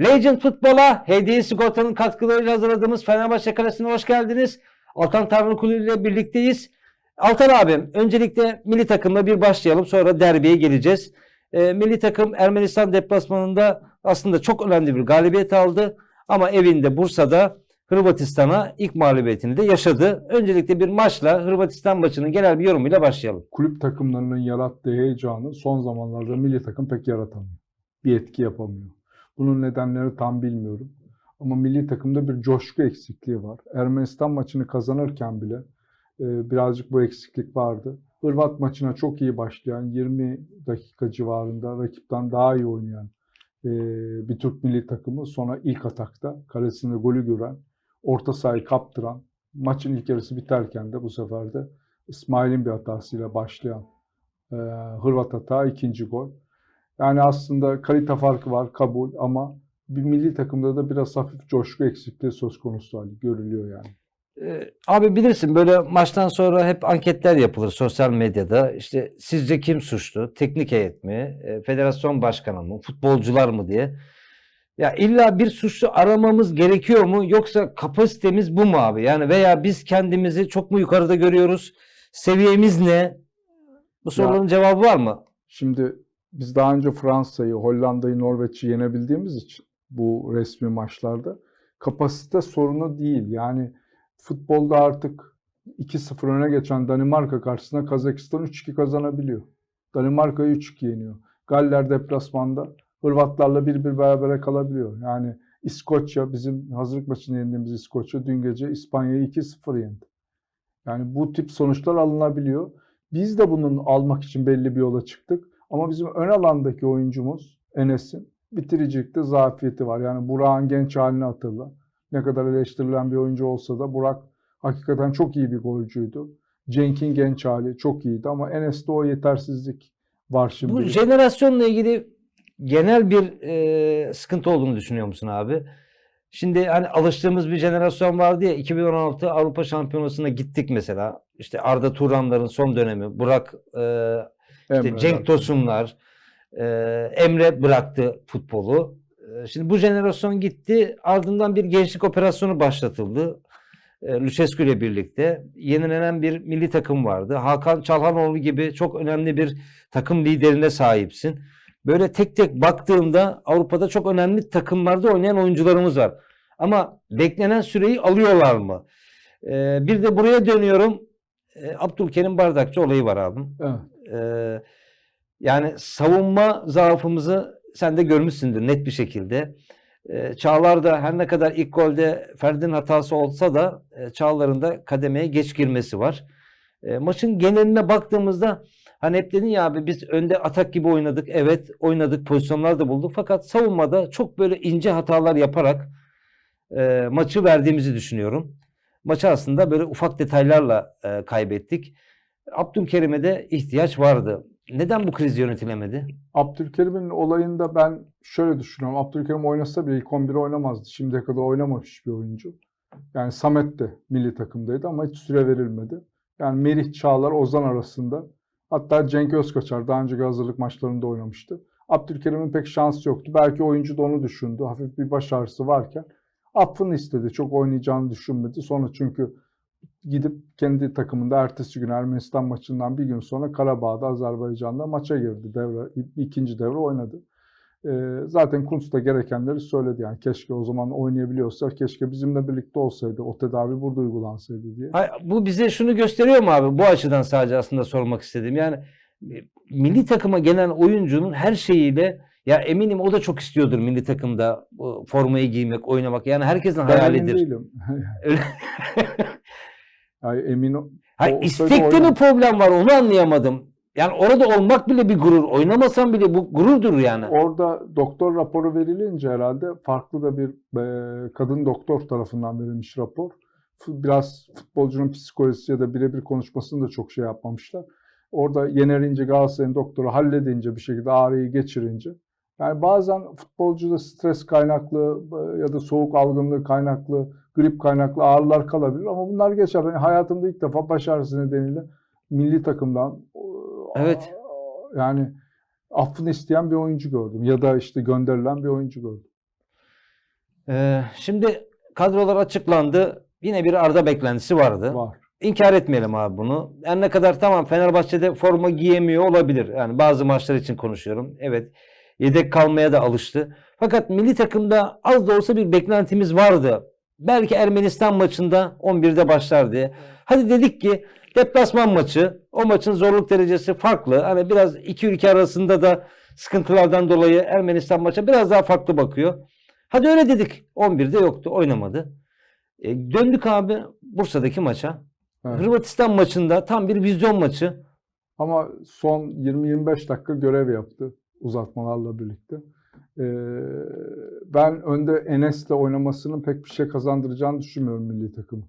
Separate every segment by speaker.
Speaker 1: Legend Futbol'a Hediye Sigorta'nın katkılarıyla hazırladığımız Fenerbahçe Kalesi'ne hoş geldiniz. Altan Tanrıkulu ile birlikteyiz. Altan abim öncelikle milli takımla bir başlayalım sonra derbiye geleceğiz. Ee, milli takım Ermenistan deplasmanında aslında çok önemli bir galibiyet aldı. Ama evinde Bursa'da Hırvatistan'a ilk mağlubiyetini de yaşadı. Öncelikle bir maçla Hırvatistan maçının genel bir yorumuyla başlayalım.
Speaker 2: kulüp takımlarının yarattığı heyecanı son zamanlarda milli takım pek yaratamıyor. Bir etki yapamıyor. Bunun nedenleri tam bilmiyorum. Ama milli takımda bir coşku eksikliği var. Ermenistan maçını kazanırken bile e, birazcık bu eksiklik vardı. Hırvat maçına çok iyi başlayan, 20 dakika civarında rakipten daha iyi oynayan e, bir Türk milli takımı sonra ilk atakta kalesinde golü gören, orta sahayı kaptıran, maçın ilk yarısı biterken de bu sefer de İsmail'in bir hatasıyla başlayan e, Hırvat hata ikinci gol. Yani aslında kalite farkı var kabul ama bir milli takımda da biraz hafif coşku eksikliği söz konusu hali görülüyor yani.
Speaker 1: Ee, abi bilirsin böyle maçtan sonra hep anketler yapılır sosyal medyada. İşte sizce kim suçlu? Teknik heyet mi? e, Federasyon başkanı mı? Futbolcular mı diye. Ya illa bir suçlu aramamız gerekiyor mu? Yoksa kapasitemiz bu mu abi? Yani veya biz kendimizi çok mu yukarıda görüyoruz? Seviyemiz ne? Bu soruların cevabı var mı?
Speaker 2: Şimdi biz daha önce Fransa'yı, Hollanda'yı, Norveç'i yenebildiğimiz için bu resmi maçlarda kapasite sorunu değil. Yani futbolda artık 2-0 öne geçen Danimarka karşısında Kazakistan 3-2 kazanabiliyor. Danimarka'yı 3-2 yeniyor. Galler deplasmanda Hırvatlarla 1-1 berabere kalabiliyor. Yani İskoçya bizim hazırlık maçını yendiğimiz İskoçya dün gece İspanya'yı 2-0 yendi. Yani bu tip sonuçlar alınabiliyor. Biz de bunun almak için belli bir yola çıktık. Ama bizim ön alandaki oyuncumuz Enes'in bitiricilikte zafiyeti var. Yani Burak'ın genç halini hatırla. Ne kadar eleştirilen bir oyuncu olsa da Burak hakikaten çok iyi bir golcüydü. Cenk'in genç hali çok iyiydi ama Enes'te o yetersizlik var şimdi.
Speaker 1: Bu jenerasyonla ilgili genel bir e, sıkıntı olduğunu düşünüyor musun abi? Şimdi hani alıştığımız bir jenerasyon vardı ya 2016 Avrupa Şampiyonası'na gittik mesela. İşte Arda Turanların son dönemi, Burak, e, işte
Speaker 2: Emre
Speaker 1: Cenk
Speaker 2: zaten.
Speaker 1: Tosunlar, e, Emre bıraktı futbolu. E, şimdi bu jenerasyon gitti. Ardından bir gençlik operasyonu başlatıldı. E, Lucescu ile birlikte yenilenen bir milli takım vardı. Hakan Çalhanoğlu gibi çok önemli bir takım liderine sahipsin. Böyle tek tek baktığımda Avrupa'da çok önemli takımlarda oynayan oyuncularımız var. Ama beklenen süreyi alıyorlar mı? E, bir de buraya dönüyorum. E, Abdülkerim Bardakçı olayı var abim.
Speaker 2: Evet.
Speaker 1: Ee, yani savunma zaafımızı sen de görmüşsündür net bir şekilde. Ee, Çağlar da her ne kadar ilk golde Ferdi'nin hatası olsa da e, Çağlar'ın da kademeye geç girmesi var. E, maçın geneline baktığımızda hani hep dedin ya abi biz önde atak gibi oynadık. Evet oynadık pozisyonlar da bulduk. Fakat savunmada çok böyle ince hatalar yaparak e, maçı verdiğimizi düşünüyorum. Maçı aslında böyle ufak detaylarla e, kaybettik. Abdülkerim'e de ihtiyaç vardı. Neden bu kriz yönetilemedi?
Speaker 2: Abdülkerim'in olayında ben şöyle düşünüyorum. Abdülkerim oynasa bile ilk 11 oynamazdı. Şimdiye kadar oynamamış bir oyuncu. Yani Samet de milli takımdaydı ama hiç süre verilmedi. Yani Merih Çağlar, Ozan arasında. Hatta Cenk Özkaçar daha önceki hazırlık maçlarında oynamıştı. Abdülkerim'in pek şansı yoktu. Belki oyuncu da onu düşündü. Hafif bir baş ağrısı varken affını istedi. Çok oynayacağını düşünmedi. Sonra çünkü gidip kendi takımında ertesi gün Ermenistan maçından bir gün sonra Karabağ'da Azerbaycan'da maça girdi. Devre, ikinci devre oynadı. Ee, zaten Kuntz da gerekenleri söyledi. Yani keşke o zaman oynayabiliyorsa keşke bizimle birlikte olsaydı. O tedavi burada uygulansaydı diye.
Speaker 1: Hay- Bu bize şunu gösteriyor mu abi? Bu açıdan sadece aslında sormak istedim. Yani e, milli takıma gelen oyuncunun her şeyiyle ya eminim o da çok istiyordur milli takımda formayı giymek, oynamak. Yani herkesin hayalidir. Öyle-
Speaker 2: Yani emin o-
Speaker 1: istekte mi problem var onu anlayamadım. Yani orada olmak bile bir gurur. Oynamasam bile bu gururdur yani.
Speaker 2: Orada doktor raporu verilince herhalde farklı da bir e, kadın doktor tarafından verilmiş rapor. Biraz futbolcunun psikolojisi ya da birebir konuşmasını da çok şey yapmamışlar. Orada yenerince Galatasaray'ın doktoru halledince bir şekilde ağrıyı geçirince. Yani bazen futbolcuda stres kaynaklı e, ya da soğuk algınlığı kaynaklı, grip kaynaklı ağrılar kalabilir ama bunlar geçer. Ben hayatımda ilk defa baş ağrısı nedeniyle milli takımdan
Speaker 1: Evet.
Speaker 2: yani affını isteyen bir oyuncu gördüm ya da işte gönderilen bir oyuncu gördüm.
Speaker 1: Ee, şimdi kadrolar açıklandı. Yine bir Arda beklentisi vardı.
Speaker 2: Var.
Speaker 1: İnkar etmeyelim abi bunu. Yani ne kadar tamam Fenerbahçe'de forma giyemiyor olabilir. Yani bazı maçlar için konuşuyorum. Evet. Yedek kalmaya da alıştı. Fakat milli takımda az da olsa bir beklentimiz vardı. Belki Ermenistan maçında 11'de başlar diye. Hadi dedik ki deplasman maçı. O maçın zorluk derecesi farklı. Hani biraz iki ülke arasında da sıkıntılardan dolayı Ermenistan maça biraz daha farklı bakıyor. Hadi öyle dedik. 11'de yoktu. Oynamadı. E, döndük abi Bursa'daki maça.
Speaker 2: Evet.
Speaker 1: Hırvatistan maçında tam bir vizyon maçı.
Speaker 2: Ama son 20-25 dakika görev yaptı uzatmalarla birlikte. Ee, ben önde Enes'le oynamasının pek bir şey kazandıracağını düşünmüyorum milli takımı.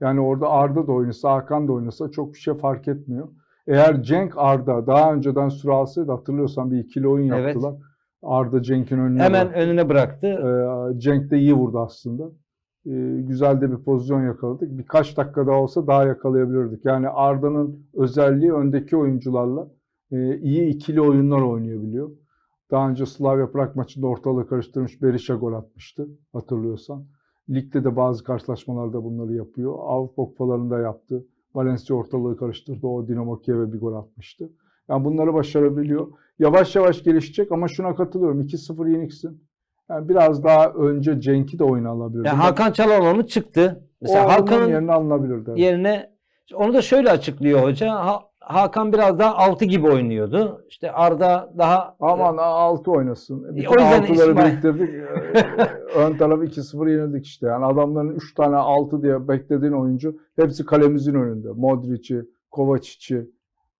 Speaker 2: Yani orada Arda da oynasa, Hakan da oynasa çok bir şey fark etmiyor. Eğer Cenk Arda daha önceden süre alsaydı hatırlıyorsan bir ikili oyun
Speaker 1: Evet.
Speaker 2: yaptılar. Arda Cenk'in önüne
Speaker 1: Hemen
Speaker 2: bıraktı.
Speaker 1: önüne bıraktı.
Speaker 2: Ee, Cenk de iyi vurdu aslında. Ee, güzel de bir pozisyon yakaladık. Birkaç dakika daha olsa daha yakalayabilirdik. Yani Arda'nın özelliği öndeki oyuncularla e, iyi ikili oyunlar oynayabiliyor. Daha önce Slavia Prag maçında ortalığı karıştırmış Berisha gol atmıştı hatırlıyorsan. Ligde de bazı karşılaşmalarda bunları yapıyor. Avrupa kupalarında yaptı. Valencia ortalığı karıştırdı. O Dinamo Kiev'e bir gol atmıştı. Yani bunları başarabiliyor. Yavaş yavaş gelişecek ama şuna katılıyorum. 2-0 yeniksin. Yani biraz daha önce Cenk'i de oyuna alabilirdi.
Speaker 1: Yani Hakan Çalhanoğlu çıktı. Mesela Hakan'ın
Speaker 2: yerine alınabilirdi. evet.
Speaker 1: yerine onu da şöyle açıklıyor hoca. Ha- Hakan biraz daha 6 gibi oynuyordu. İşte Arda daha
Speaker 2: Aman 6 oynasın. Bütün
Speaker 1: O yüzden
Speaker 2: altıları
Speaker 1: İsmail-
Speaker 2: biriktirdik. Ee, Ön tarafı 2-0 yenildik işte. Yani adamların 3 tane 6 diye beklediğin oyuncu hepsi kalemizin önünde. Modric'i, Kovacic'i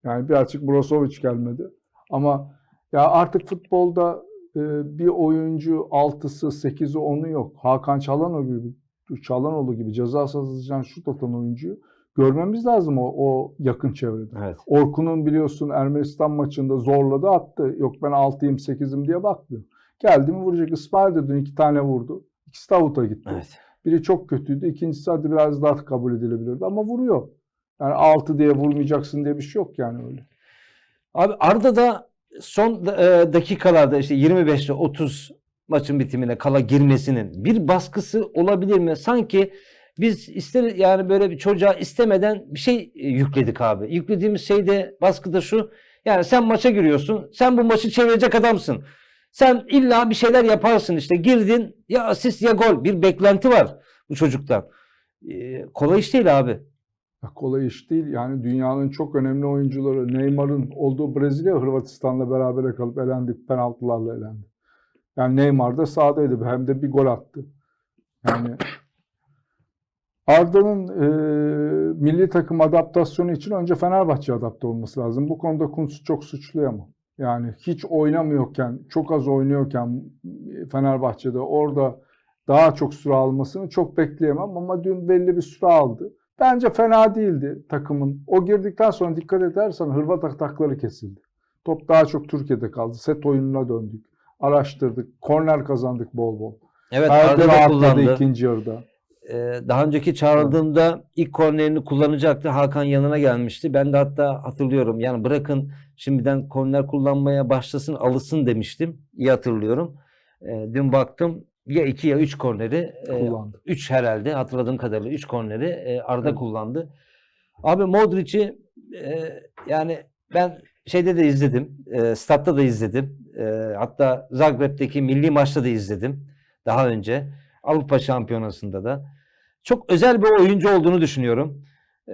Speaker 2: yani birazcık Brozovic gelmedi. Ama ya artık futbolda e, bir oyuncu 6'sı, 8'i 10'u yok. Hakan Çalhanoğlu gibi Çalhanoğlu gibi ceza sahasından şut atan oyuncuyu görmemiz lazım o, o yakın çevrede.
Speaker 1: Evet.
Speaker 2: Orkun'un biliyorsun Ermenistan maçında zorladı attı. Yok ben 6'yım 8'im diye bakmıyor. Geldi mi vuracak. De dün iki tane vurdu. İkisi de avuta gitti.
Speaker 1: Evet.
Speaker 2: Biri çok kötüydü. İkincisi hadi biraz daha kabul edilebilirdi ama vuruyor. Yani 6 diye vurmayacaksın diye bir şey yok yani öyle.
Speaker 1: Abi Arda da son e, dakikalarda işte 25 ile 30 maçın bitimine kala girmesinin bir baskısı olabilir mi? Sanki biz ister yani böyle bir çocuğa istemeden bir şey e, yükledik abi. Yüklediğimiz şey de baskı da şu. Yani sen maça giriyorsun. Sen bu maçı çevirecek adamsın. Sen illa bir şeyler yaparsın işte. Girdin ya asist ya gol. Bir beklenti var bu çocuktan. E, kolay iş değil abi.
Speaker 2: Kolay iş değil. Yani dünyanın çok önemli oyuncuları Neymar'ın olduğu Brezilya Hırvatistan'la berabere kalıp elendik. Penaltılarla elendi. Yani Neymar da sahadaydı. Hem de bir gol attı. Yani Arda'nın e, milli takım adaptasyonu için önce Fenerbahçe adapte olması lazım. Bu konuda Kuntz çok suçlu ama. Yani hiç oynamıyorken, çok az oynuyorken Fenerbahçe'de orada daha çok süre almasını çok bekleyemem ama dün belli bir süre aldı. Bence fena değildi takımın. O girdikten sonra dikkat edersen Hırvat atakları kesildi. Top daha çok Türkiye'de kaldı. Set oyununa döndük. Araştırdık. Korner kazandık bol bol.
Speaker 1: Evet Arda da kullandı.
Speaker 2: ikinci yarıda.
Speaker 1: Ee, daha önceki çağrıldığımda ilk kornerini kullanacaktı. Hakan yanına gelmişti. Ben de hatta hatırlıyorum. Yani bırakın şimdiden korner kullanmaya başlasın, alışsın demiştim. İyi hatırlıyorum. Ee, dün baktım ya iki ya üç korneri. e,
Speaker 2: Kullandı.
Speaker 1: üç herhalde hatırladığım kadarıyla üç korneri e, Arda
Speaker 2: Evet.
Speaker 1: kullandı. Abi Modric'i e, yani ben şeyde de izledim. E, statta da izledim. E, hatta Zagreb'deki milli maçta da izledim. Daha önce. Avrupa Şampiyonası'nda da. Çok özel bir oyuncu olduğunu düşünüyorum.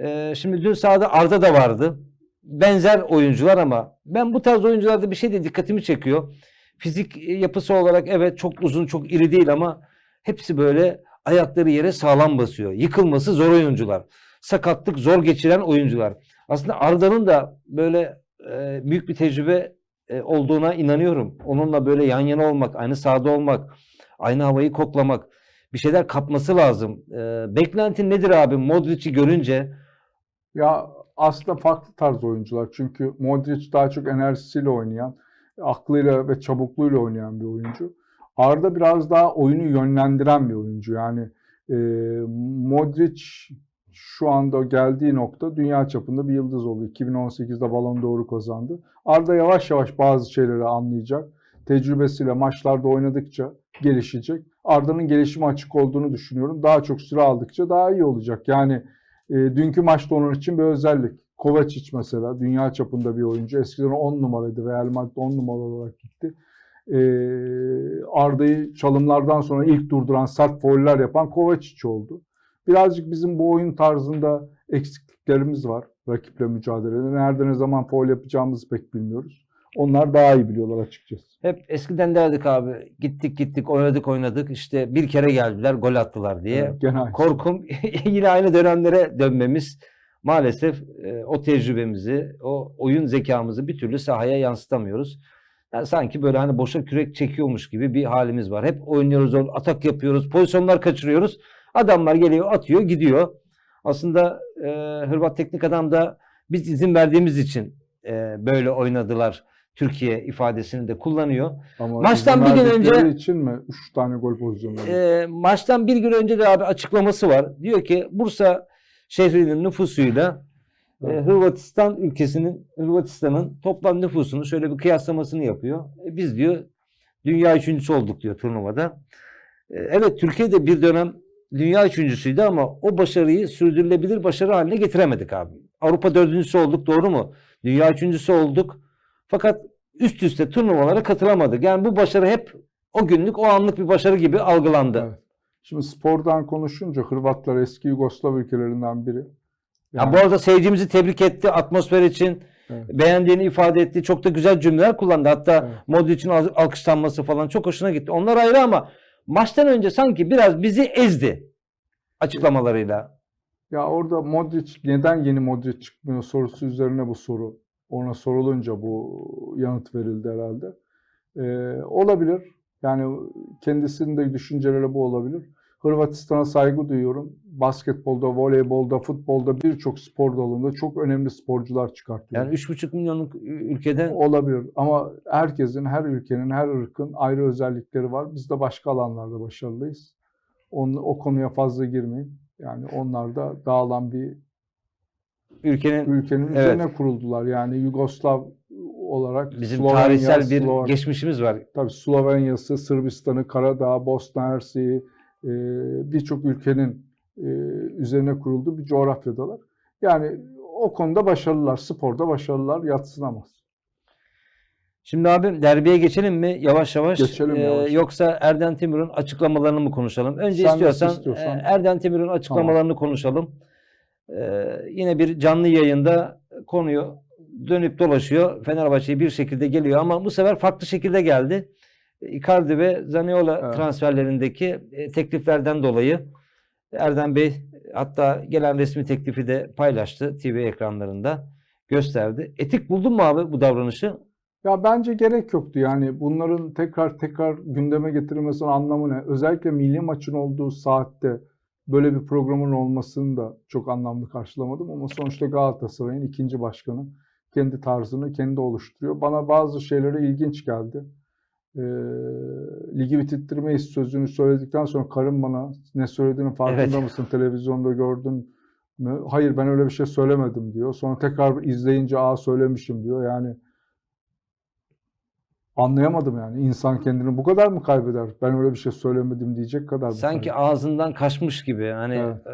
Speaker 1: E, şimdi dün sahada Arda da vardı. Benzer oyuncular ama ben bu tarz oyuncularda bir şey de dikkatimi çekiyor. Fizik e, yapısı olarak evet çok uzun, çok iri değil ama hepsi böyle ayakları yere sağlam basıyor. Yıkılması zor oyuncular. Sakatlık zor geçiren oyuncular. Aslında Arda'nın da böyle e, büyük bir tecrübe e, olduğuna inanıyorum. Onunla böyle yan yana olmak, aynı sahada olmak, aynı havayı koklamak, bir şeyler kapması lazım. E, beklentin nedir abi Modric'i görünce?
Speaker 2: Ya aslında farklı tarz oyuncular. Çünkü Modric daha çok enerjisiyle oynayan, aklıyla ve çabukluğuyla oynayan bir oyuncu. Arda biraz daha oyunu yönlendiren bir oyuncu. Yani e, Modric şu anda geldiği nokta dünya çapında bir yıldız oldu. 2018'de Ballon d'Or'u kazandı. Arda yavaş yavaş bazı şeyleri anlayacak. tecrübesiyle maçlarda oynadıkça gelişecek. Arda'nın gelişimi açık olduğunu düşünüyorum. Daha çok süre aldıkça daha iyi olacak. Yani e, dünkü maçta onun için bir özellik. Kovacic mesela dünya çapında bir oyuncu. Eskiden 10 numaraydı. Real Madrid 10 numara olarak gitti. E, Arda'yı çalımlardan sonra ilk durduran sert fauller yapan Kovacic oldu. Birazcık bizim bu oyun tarzında eksikliklerimiz var rakiple mücadelede. Nerede ne zaman faul yapacağımızı pek bilmiyoruz. Onlar daha iyi biliyorlar açıkçası.
Speaker 1: Hep eskiden derdik abi gittik gittik oynadık oynadık işte bir kere geldiler gol attılar diye.
Speaker 2: Evet, gene aynı.
Speaker 1: Korkum yine aynı dönemlere dönmemiz maalesef e, o tecrübemizi, o oyun zekamızı bir türlü sahaya yansıtamıyoruz. Yani sanki böyle hani boşa kürek çekiyormuş gibi bir halimiz var. Hep oynuyoruz, atak yapıyoruz, pozisyonlar kaçırıyoruz. Adamlar geliyor, atıyor, gidiyor. Aslında e, Hırvat teknik adam da biz izin verdiğimiz için e, böyle oynadılar. Türkiye ifadesini de kullanıyor.
Speaker 2: Ama
Speaker 1: Maçtan bir gün önce-
Speaker 2: için mi 3 tane gol pozisyonu?
Speaker 1: E, maçtan bir gün önce de abi açıklaması var. Diyor ki Bursa şehrinin nüfusuyla e. Hırvatistan ülkesinin Hırvatistan'ın toplam nüfusunu şöyle bir kıyaslamasını yapıyor. E, biz diyor dünya üçüncüsü olduk diyor turnuvada. E, evet Türkiye de bir dönem dünya üçüncüsüydü ama o başarıyı sürdürülebilir başarı haline getiremedik abi. Avrupa dördüncüsü olduk doğru mu? Dünya üçüncüsü olduk. Fakat üst üste turnuvalara katılamadık. Yani bu başarı hep o günlük o anlık bir başarı gibi algılandı.
Speaker 2: Evet. Şimdi spordan konuşunca Hırvatlar eski Yugoslav ülkelerinden biri.
Speaker 1: Ya
Speaker 2: Yani-
Speaker 1: bu arada seyircimizi tebrik etti atmosfer için.
Speaker 2: Evet.
Speaker 1: Beğendiğini ifade etti. Çok da güzel cümleler kullandı. Hatta
Speaker 2: Evet.
Speaker 1: Modric'in al- alkışlanması falan çok hoşuna gitti. Onlar ayrı ama maçtan önce sanki biraz bizi ezdi açıklamalarıyla.
Speaker 2: Ya orada Modric neden yeni Modric çıkmıyor sorusu üzerine bu soru ona sorulunca bu yanıt verildi herhalde. Ee, olabilir. Yani kendisinin de düşünceleri bu olabilir. Hırvatistan'a saygı duyuyorum. Basketbolda, voleybolda, futbolda birçok spor dalında çok önemli sporcular çıkartıyor.
Speaker 1: Yani 3,5 milyonluk ülkeden
Speaker 2: Olabilir ama herkesin, her ülkenin, her ırkın ayrı özellikleri var. Biz de başka alanlarda başarılıyız. On, o konuya fazla girmeyin. Yani onlar da dağılan bir
Speaker 1: ülkenin
Speaker 2: ülkenin
Speaker 1: Evet.
Speaker 2: üzerine kuruldular. Yani Yugoslav olarak
Speaker 1: bizim
Speaker 2: Slovenya,
Speaker 1: tarihsel bir
Speaker 2: Slova-
Speaker 1: geçmişimiz var.
Speaker 2: tabii Slovenya'sı, Sırbistan'ı, Karadağ, Bosna Hersek'i e, birçok ülkenin e, üzerine kurulduğu bir coğrafyadalar. Yani o konuda başarılılar, sporda başarılılar yatsınamaz.
Speaker 1: Şimdi abi derbiye geçelim mi yavaş yavaş?
Speaker 2: Geçelim
Speaker 1: Ee,
Speaker 2: yavaş.
Speaker 1: Yoksa Erden Timur'un açıklamalarını mı konuşalım? Önce
Speaker 2: Sen
Speaker 1: istiyorsan,
Speaker 2: nasıl istiyorsan.
Speaker 1: e, Erden Timur'un açıklamalarını konuşalım. Ee, yine bir canlı yayında konuyu dönüp dolaşıyor. Fenerbahçe'ye bir şekilde geliyor ama bu sefer farklı şekilde geldi. Icardi ve Zaniola
Speaker 2: Evet.
Speaker 1: transferlerindeki e, tekliflerden dolayı Erdem Bey hatta gelen resmi teklifi de paylaştı TV ekranlarında gösterdi. Etik buldun mu abi bu davranışı?
Speaker 2: Ya bence gerek yoktu yani bunların tekrar tekrar gündeme getirilmesinin anlamı ne? Özellikle milli maçın olduğu saatte böyle bir programın olmasını da çok anlamlı karşılamadım ama sonuçta Galatasaray'ın ikinci başkanı kendi tarzını kendi oluşturuyor. Bana bazı şeyleri ilginç geldi. Ee, ligi bitirttirmeyiz sözünü söyledikten sonra karım bana ne söylediğinin farkında
Speaker 1: Evet.
Speaker 2: mısın? Televizyonda gördün mü? Hayır ben öyle bir şey söylemedim diyor. Sonra tekrar izleyince aa söylemişim diyor. Yani Anlayamadım yani. İnsan kendini bu kadar mı kaybeder? Ben öyle bir şey söylemedim diyecek kadar
Speaker 1: Sanki
Speaker 2: kaybeder?
Speaker 1: ağzından kaçmış gibi. Hani
Speaker 2: Evet.
Speaker 1: e,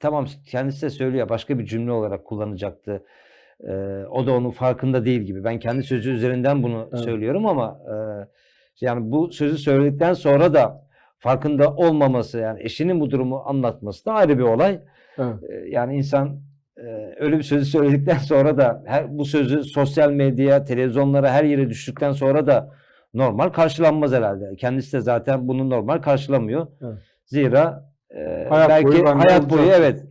Speaker 1: tamam kendisi de söylüyor başka bir cümle olarak kullanacaktı. E, o da onun farkında değil gibi. Ben kendi sözü üzerinden bunu
Speaker 2: Evet.
Speaker 1: söylüyorum ama e, yani bu sözü söyledikten sonra da farkında olmaması yani eşinin bu durumu anlatması da ayrı bir olay.
Speaker 2: Evet.
Speaker 1: E, yani insan e, öyle bir sözü söyledikten sonra da her, bu sözü sosyal medyaya, televizyonlara her yere düştükten sonra da normal karşılanmaz herhalde. Kendisi de zaten bunu normal karşılamıyor.
Speaker 2: Evet.
Speaker 1: Zira e,
Speaker 2: Hayat
Speaker 1: belki
Speaker 2: boyu
Speaker 1: hayat boyu
Speaker 2: olacak.
Speaker 1: evet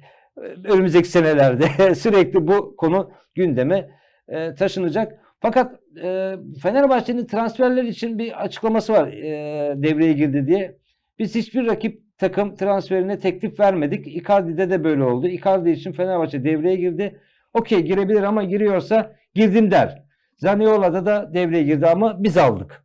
Speaker 1: önümüzdeki senelerde sürekli bu konu gündeme e, taşınacak. Fakat e, Fenerbahçe'nin transferler için bir açıklaması var e, devreye girdi diye. Biz hiçbir rakip takım transferine teklif vermedik. Icardi'de de böyle oldu. Icardi için Fenerbahçe devreye girdi. Okey girebilir ama giriyorsa girdim der. Zaniola'da da devreye girdi ama biz aldık.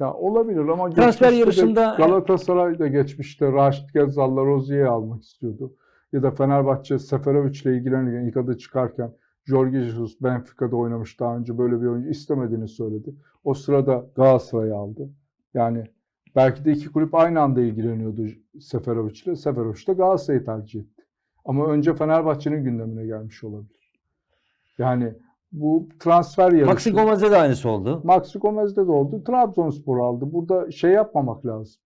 Speaker 2: Ya olabilir ama
Speaker 1: Transfer yarışında-
Speaker 2: Galatasaray da geçmişte Raşit Gezal'la Rozier'i almak istiyordu. Ya da Fenerbahçe Seferovic'le ilgilenirken ilk adı çıkarken Jorge Jesus Benfica'da oynamış daha önce böyle bir oyuncu istemediğini söyledi. O sırada Galatasaray'ı aldı. Yani belki de iki kulüp aynı anda ilgileniyordu Seferovic ile. Seferovic de Galatasaray'ı tercih etti. Ama önce Fenerbahçe'nin gündemine gelmiş olabilir. Yani bu transfer yarışı.
Speaker 1: Maxi Gomez'e de aynısı oldu.
Speaker 2: Maxi Gomez'de de oldu. Trabzonspor aldı. Burada şey yapmamak lazım.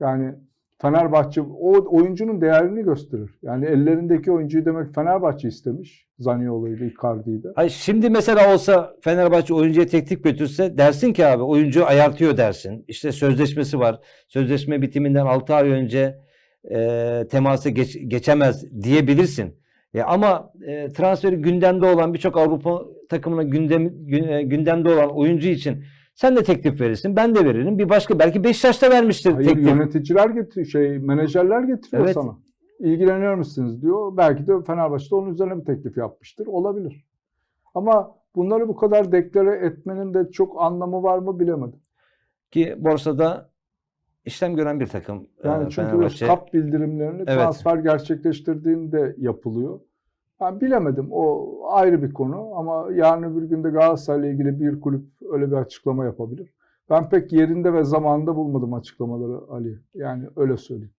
Speaker 2: Yani Fenerbahçe o oyuncunun değerini gösterir. Yani ellerindeki oyuncuyu demek Fenerbahçe istemiş. Zaniolo'ydu, Icardi'ydi.
Speaker 1: Hayır, şimdi mesela olsa Fenerbahçe oyuncuya teklif götürse dersin ki abi oyuncu ayartıyor dersin. İşte sözleşmesi var. Sözleşme bitiminden 6 ay önce e, temasa geç- geçemez diyebilirsin. E, ama e, transferi gündemde olan birçok Avrupa takımına gündem, gün- e, gündemde olan oyuncu için sen de teklif verirsin. Ben de veririm. Bir başka belki Beşiktaş'ta vermiştir
Speaker 2: Hayır
Speaker 1: teklif.
Speaker 2: yöneticiler getiriyor, şey menajerler getiriyor
Speaker 1: Evet.
Speaker 2: sana. İlgileniyor musunuz diyor. Belki de Fenerbahçe de onun üzerine bir teklif yapmıştır. Olabilir. Ama bunları bu kadar deklare etmenin de çok anlamı var mı bilemedim.
Speaker 1: Ki borsada işlem gören bir takım e,
Speaker 2: Yani çünkü
Speaker 1: Fenerbahçe.
Speaker 2: kap bildirimlerini
Speaker 1: Evet.
Speaker 2: transfer gerçekleştirdiğinde yapılıyor. Ben bilemedim. O ayrı bir konu ama yarın öbür günde Galatasaray'la ilgili bir kulüp öyle bir açıklama yapabilir. Ben pek yerinde ve zamanında bulmadım açıklamaları Ali. Yani öyle söyleyeyim.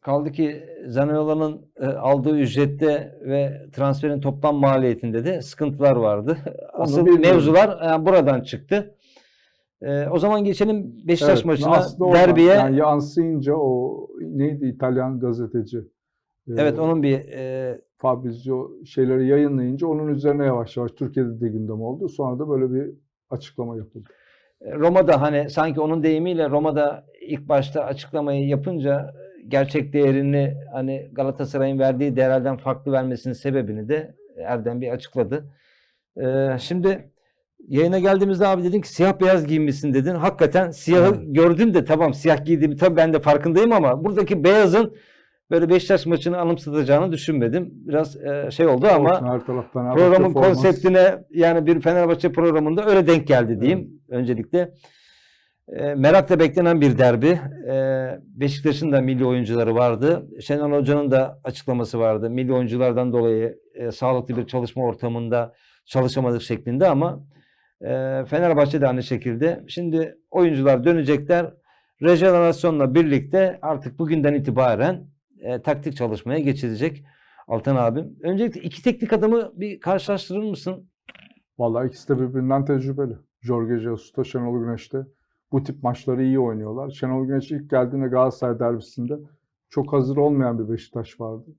Speaker 1: Kaldı ki Zaniolo'nun e, aldığı ücrette ve transferin toplam maliyetinde de sıkıntılar vardı. Asıl
Speaker 2: bilmiyorum.
Speaker 1: mevzular e, buradan çıktı. E, o zaman geçelim Beşiktaş
Speaker 2: Evet,
Speaker 1: maçına, derbiye.
Speaker 2: Yani yansıyınca o neydi İtalyan gazeteci? Ee,
Speaker 1: evet onun bir e,
Speaker 2: Fabrizio şeyleri yayınlayınca onun üzerine yavaş yavaş Türkiye'de de gündem oldu. Sonra da böyle bir açıklama yapıldı.
Speaker 1: Roma'da hani sanki onun deyimiyle Roma'da ilk başta açıklamayı yapınca gerçek değerini hani Galatasaray'ın verdiği değerlerden farklı vermesinin sebebini de Erdem bir açıkladı. Ee, şimdi yayına geldiğimizde abi dedin ki siyah beyaz giyinmişsin dedin. Hakikaten siyahı
Speaker 2: Evet.
Speaker 1: gördüm de tamam siyah giydiğimi tabii ben de farkındayım ama buradaki beyazın böyle Beşiktaş maçını anımsatacağını düşünmedim. Biraz e, şey oldu ama
Speaker 2: Olsun,
Speaker 1: programın konseptine yani bir Fenerbahçe programında öyle denk geldi diyeyim öncelikle. E, merakla beklenen bir derbi. E, Beşiktaş'ın da milli oyuncuları vardı. Şenol Hoca'nın da açıklaması vardı. Milli oyunculardan dolayı e, sağlıklı bir çalışma ortamında çalışamadık şeklinde ama e, Fenerbahçe de aynı şekilde. Şimdi oyuncular dönecekler. Rejenerasyonla birlikte artık bugünden itibaren e, taktik çalışmaya geçilecek. Altan abim. Öncelikle iki teknik adamı bir karşılaştırır mısın?
Speaker 2: Vallahi ikisi de birbirinden tecrübeli. Jorge Jesus da Şenol Güneş de bu tip maçları iyi oynuyorlar. Şenol Güneş ilk geldiğinde Galatasaray derbisinde çok hazır olmayan bir Beşiktaş vardı.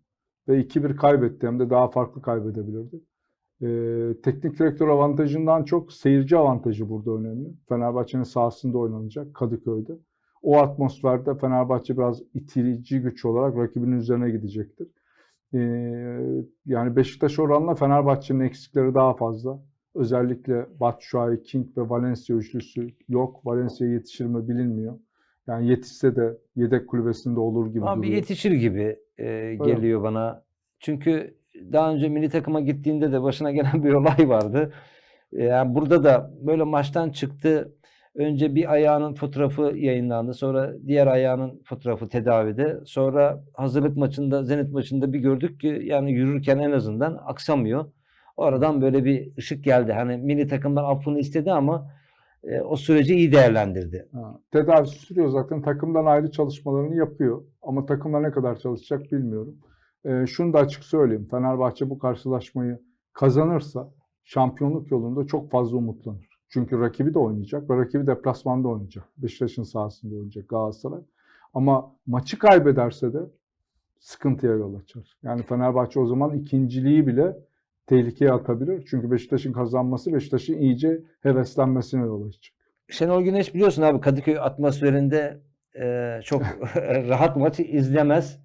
Speaker 2: Ve 2-1 kaybetti hem de daha farklı kaybedebilirdi. Ee, teknik direktör avantajından çok seyirci avantajı burada önemli. Fenerbahçe'nin sahasında oynanacak Kadıköy'de. O atmosferde Fenerbahçe biraz itirici güç olarak rakibinin üzerine gidecektir. Ee, yani Beşiktaş oranla Fenerbahçe'nin eksikleri daha fazla. Özellikle Batshuayi, King ve Valencia üçlüsü yok. Valencia yetişir mi bilinmiyor. Yani yetişse de yedek kulübesinde olur gibi
Speaker 1: Abi
Speaker 2: duruyor.
Speaker 1: yetişir gibi e, geliyor bana. Çünkü daha önce milli takıma gittiğinde de başına gelen bir olay vardı. E, Yani burada da böyle maçtan çıktı. Önce bir ayağının fotoğrafı yayınlandı. Sonra diğer ayağının fotoğrafı tedavide. Sonra hazırlık maçında, Zenit maçında bir gördük ki yani yürürken en azından aksamıyor. Oradan böyle bir ışık geldi. Hani milli takımdan affını istedi ama e, o süreci iyi değerlendirdi.
Speaker 2: Ha, tedavisi sürüyor zaten. Takımdan ayrı çalışmalarını yapıyor. Ama takımla ne kadar çalışacak bilmiyorum. Ee, şunu da açık söyleyeyim. Fenerbahçe bu karşılaşmayı kazanırsa şampiyonluk yolunda çok fazla umutlanır. Çünkü rakibi de oynayacak ve rakibi deplasmanda oynayacak. Beşiktaş'ın sahasında oynayacak Galatasaray. Ama maçı kaybederse de sıkıntıya yol açar. Yani Fenerbahçe o zaman ikinciliği bile tehlikeye atabilir. Çünkü Beşiktaş'ın kazanması Beşiktaş'ın iyice heveslenmesine yol açacak.
Speaker 1: Şenol Güneş biliyorsun abi Kadıköy atmosferinde e, çok rahat maçı izlemez.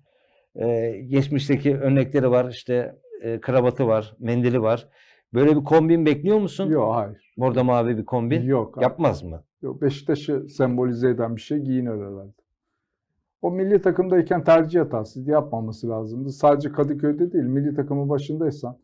Speaker 1: E, geçmişteki örnekleri var işte e, kravatı var, mendili var. Böyle bir kombin bekliyor musun?
Speaker 2: Yok hayır.
Speaker 1: Bordo mavi bir kombin.
Speaker 2: Yok.
Speaker 1: Yapmaz mı?
Speaker 2: Yok, Beşiktaş'ı sembolize eden bir şey giyinir herhalde. O milli takımdayken tercih hatasıydı. Yapmaması lazımdı. Sadece Kadıköy'de değil, milli takımın başındaysan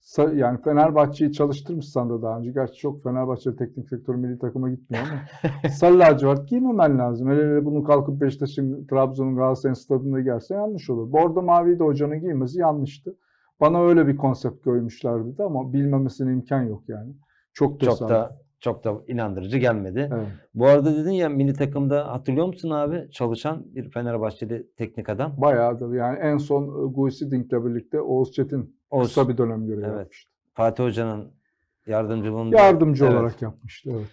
Speaker 2: sa- yani Fenerbahçe'yi çalıştırmışsan da daha önce. Gerçi çok Fenerbahçe teknik direktör milli takıma gitmiyor ama sarı lacivert giymemen lazım. Hele hele bunu kalkıp Beşiktaş'ın, Trabzon'un, Galatasaray'ın stadında gelse yanlış olur. Bordo mavi de hocanın giymesi yanlıştı. Bana öyle bir konsept koymuşlardı da ama bilmemesine imkan yok yani. Çok
Speaker 1: Çok da çok da inandırıcı gelmedi.
Speaker 2: Evet.
Speaker 1: Bu arada dedin ya milli takımda hatırlıyor musun abi çalışan bir Fenerbahçeli teknik adam.
Speaker 2: Bayağıdır yani en son e, Guy Dink'le birlikte Oğuz Çetin
Speaker 1: Oğuz,
Speaker 2: kısa bir dönem görev
Speaker 1: Evet.
Speaker 2: yapmıştı.
Speaker 1: Fatih Hoca'nın yardımcılığında.
Speaker 2: Yardımcı
Speaker 1: Evet.
Speaker 2: olarak yapmıştı. Evet.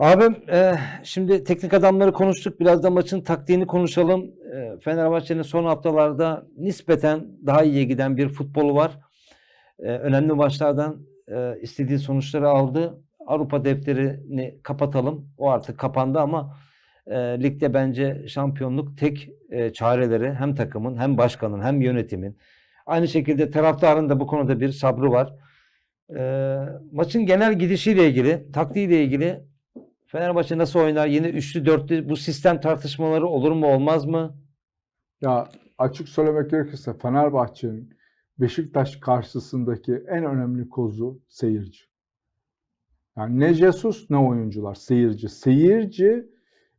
Speaker 1: Abim e, şimdi teknik adamları konuştuk. Biraz da maçın taktiğini konuşalım. E, Fenerbahçe'nin son haftalarda nispeten daha iyiye giden bir futbolu var. E, önemli maçlardan e, istediği sonuçları aldı. Avrupa defterini kapatalım. O artık kapandı ama e, ligde bence şampiyonluk tek e, çareleri hem takımın hem başkanın hem yönetimin. Aynı şekilde taraftarın da bu konuda bir sabrı var. E, maçın genel gidişiyle ilgili, taktiğiyle ilgili Fenerbahçe nasıl oynar? Yine üçlü dörtlü bu sistem tartışmaları olur mu olmaz mı?
Speaker 2: Ya açık söylemek gerekirse Fenerbahçe'nin Beşiktaş karşısındaki en önemli kozu seyirci. Yani ne Jesus ne oyuncular, seyirci. Seyirci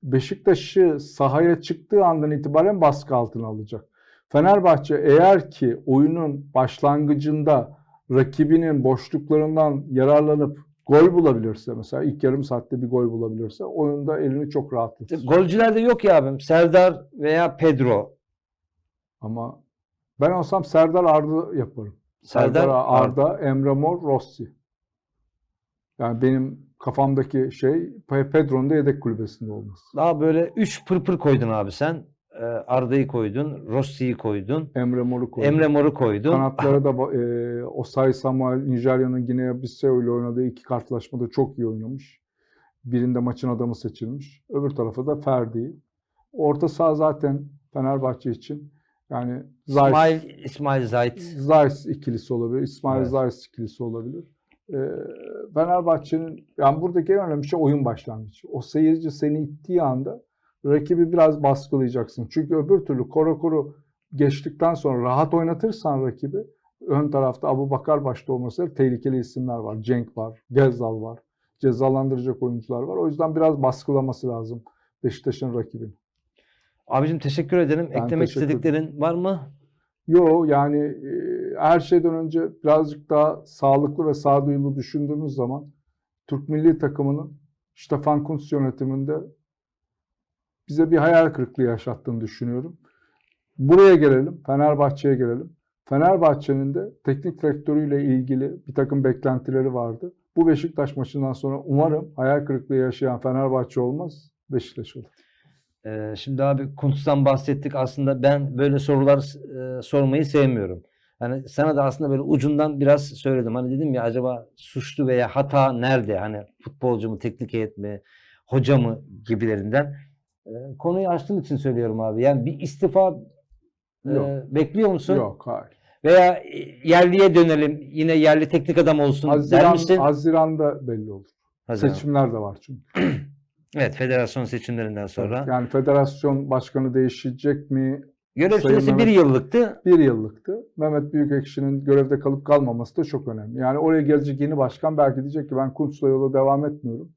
Speaker 2: Beşiktaş'ı sahaya çıktığı andan itibaren baskı altına alacak. Fenerbahçe eğer ki oyunun başlangıcında rakibinin boşluklarından yararlanıp gol bulabilirse mesela ilk yarım saatte bir gol bulabilirse oyunda elini çok rahatlatır.
Speaker 1: Golcülerde yok ya abim. Serdar veya Pedro.
Speaker 2: Ama ben olsam Serdar Arda yaparım.
Speaker 1: Serdar
Speaker 2: Serdar
Speaker 1: Arda.
Speaker 2: Arda, Emre Mor, Rossi. Yani benim kafamdaki şey Pe- Pedro'nun da yedek kulübesinde olması.
Speaker 1: Daha böyle üç pırpır koydun abi sen. Ee, Arda'yı koydun. Rossi'yi koydun.
Speaker 2: Emre Mor'u koydum.
Speaker 1: Emre Mor'u koydun.
Speaker 2: Kanatlara da e, Osay Samuel Nijerya'nın Guinea-Bissau ile oynadığı iki karşılaşmada çok iyi oynamış. Birinde maçın adamı seçilmiş. Öbür tarafa da Ferdi. Orta saha zaten Fenerbahçe için yani Zayt,
Speaker 1: İsmail, İsmail Zayt.
Speaker 2: Zayt ikilisi olabilir. İsmail
Speaker 1: Evet.
Speaker 2: Zayt ikilisi olabilir. Ee, Fenerbahçe'nin yani buradaki en önemli şey oyun başlangıcı. O seyirci seni ittiği anda rakibi biraz baskılayacaksın. Çünkü öbür türlü koru koru geçtikten sonra rahat oynatırsan rakibi ön tarafta Abu Bakar başta olması tehlikeli isimler var. Cenk var, Gezzal var. Cezalandıracak oyuncular var. O yüzden biraz baskılaması lazım Beşiktaş'ın rakibini.
Speaker 1: Abicim teşekkür ederim.
Speaker 2: Ben
Speaker 1: Eklemek
Speaker 2: teşekkür
Speaker 1: istediklerin var mı?
Speaker 2: Yo yani e, her şeyden önce birazcık daha sağlıklı ve sağduyulu düşündüğümüz zaman Türk milli takımının Stefan Kuntz yönetiminde bize bir hayal kırıklığı yaşattığını düşünüyorum. Buraya gelelim, Fenerbahçe'ye gelelim. Fenerbahçe'nin de teknik direktörüyle ilgili bir takım beklentileri vardı. Bu Beşiktaş maçından sonra umarım hayal kırıklığı yaşayan Fenerbahçe olmaz, Beşiktaş olur.
Speaker 1: Ee, şimdi abi Kuntz'tan bahsettik. Aslında ben böyle sorular e, sormayı sevmiyorum. Hani sana da aslında böyle ucundan biraz söyledim. Hani dedim ya acaba suçlu veya hata nerede? Hani futbolcu mu, teknik heyet mi, hoca mı gibilerinden. Ee, konuyu açtığım için söylüyorum abi. Yani bir istifa e,
Speaker 2: Yok.
Speaker 1: bekliyor musun?
Speaker 2: Yok, hayır.
Speaker 1: Veya e, yerliye dönelim. Yine yerli teknik adam olsun der
Speaker 2: Haziran,
Speaker 1: misin?
Speaker 2: Haziran'da belli olur.
Speaker 1: Haziran.
Speaker 2: Seçimler de var çünkü.
Speaker 1: Evet, federasyon seçimlerinden sonra.
Speaker 2: Yani federasyon başkanı değişecek mi?
Speaker 1: Görev süresi bir yıllıktı.
Speaker 2: Bir yıllıktı. Mehmet Büyükekşi'nin görevde kalıp kalmaması da çok önemli. Yani oraya gelecek yeni başkan belki diyecek ki ben Kuntz'la yola devam etmiyorum.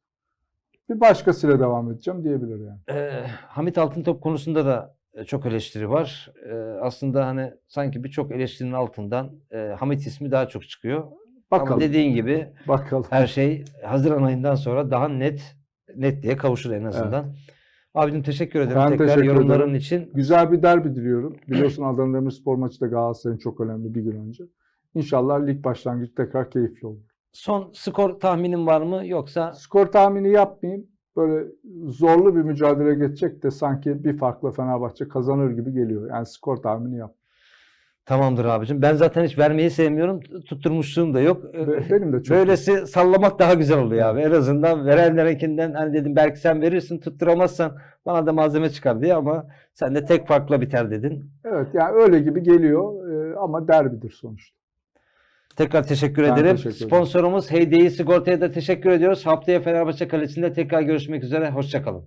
Speaker 2: Bir başkasıyla devam edeceğim diyebilir yani.
Speaker 1: Ee, Hamit Altıntop konusunda da e, çok eleştiri var. Ee, aslında hani sanki birçok eleştirinin altından e, Hamit ismi daha çok çıkıyor. Ama
Speaker 2: Bakalım.
Speaker 1: dediğin gibi
Speaker 2: Bakalım.
Speaker 1: her şey Haziran ayından sonra daha net netliğe kavuşur en azından. Abicim teşekkür ederim
Speaker 2: Ben
Speaker 1: tekrar
Speaker 2: teşekkür
Speaker 1: yorumların
Speaker 2: ederim.
Speaker 1: için.
Speaker 2: Güzel bir derbi diliyorum. Biliyorsun Adana Demirspor maçı da Galatasaray'ın çok önemli bir gün önce. İnşallah lig başlangıcı tekrar keyifli olur.
Speaker 1: Son skor tahminin var mı yoksa
Speaker 2: Skor tahmini yapmayayım. Böyle zorlu bir mücadele geçecek de sanki bir farkla Fenerbahçe kazanır gibi geliyor. Yani skor tahmini yap.
Speaker 1: tamamdır abicim. Ben zaten hiç vermeyi sevmiyorum. Tutturmuşluğum da yok.
Speaker 2: Be- Benim de çok
Speaker 1: Böylesi sallamak daha güzel oluyor abi. En azından verenlerinkinden hani dedim belki sen verirsin tutturamazsan bana da malzeme çıkar diye ama sen de tek farkla biter dedin.
Speaker 2: Evet yani öyle gibi geliyor e, ama derbidir sonuçta.
Speaker 1: Tekrar teşekkür
Speaker 2: Ben
Speaker 1: ederim.
Speaker 2: teşekkür ederim.
Speaker 1: Sponsorumuz Heydeyi Sigorta'ya da teşekkür ediyoruz. Haftaya Fenerbahçe Kalesi'nde tekrar görüşmek üzere. Hoşçakalın.